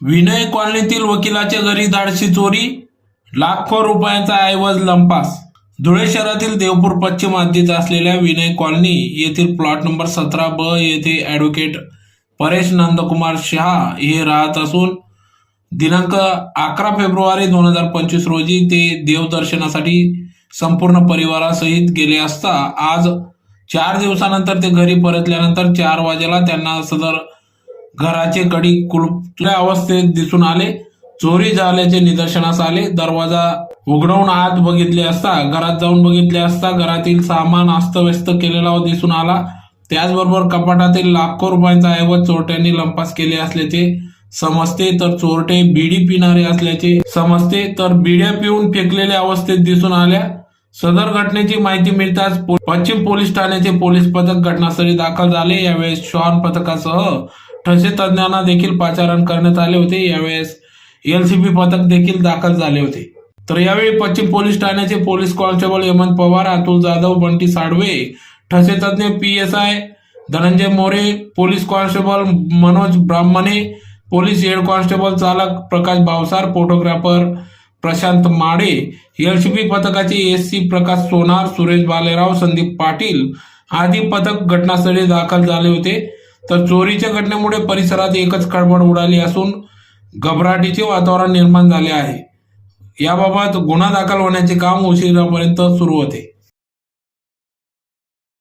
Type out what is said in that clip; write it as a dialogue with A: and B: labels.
A: विनय कॉलनीतील वकिलाच्या घरी धाडशी चोरी लाखो रुपयांचा ऐवज लंपास. धुळे शहरातील देवपूर पश्चिम हद्दीत असलेल्या विनय कॉलनी येथील प्लॉट नंबर सतरा ब येथे ॲडव्होकेट परेश नंदकुमार शहा हे राहत असून दिनांक अकरा फेब्रुवारी दोन हजार पंचवीस रोजी ते देवदर्शनासाठी संपूर्ण परिवारासहित गेले असता आज चार दिवसानंतर ते घरी परतल्यानंतर चार वाजेला त्यांना सदर घराचे कडी कुलपल्या अवस्थेत दिसून आले. चोरी झाल्याचे निदर्शनास आले. दरवाजा उघडवून आत बघितले असता घरात जाऊन बघितले असता घरातील सामान अस्तव्यस्त केलेला दिसून आला. त्याचबरोबर कपाटातील लाखो रुपयांचा ऐवज चोरट्यांनी लंपास केले असल्याचे समजते तर चोरटे बिडी पिणारे असल्याचे समजते तर बिड्या पिऊन फेकलेल्या अवस्थेत दिसून आल्या. सदर घटनेची माहिती मिळताच पश्चिम पोलीस ठाण्याचे पोलीस पथक घटनास्थळी दाखल झाले. यावेळेस श्वान पथकासह ठसे तज्ञांना देखील पाचारण करण्यात आले होते. यावेळेस एलसीबी पथक देखील दाखल झाले होते. तर यावेळी पश्चिम पोलीस ठाण्याचे पोलीस कॉन्स्टेबल यमन पवार अतुल जाधव बंटी साडवे ठसे तज्ञ P S I Dhananjay More police constable Manoj Brahmane police head constable चालक प्रकाश भावसार फोटोग्राफर प्रशांत माडे एलसीबी पथकाचे एस सी प्रकाश सोनार सुरेश बालेराव संदीप पाटील आदी पथक घटनास्थळी दाखल झाले होते. तर चोरीच्या घटनेमुळे परिसरात एकच खळबळ उडाली असून घबराटीचे वातावरण निर्माण झाले आहे. याबाबत गुन्हा दाखल होण्याचे काम उशिरापर्यंत सुरू होते.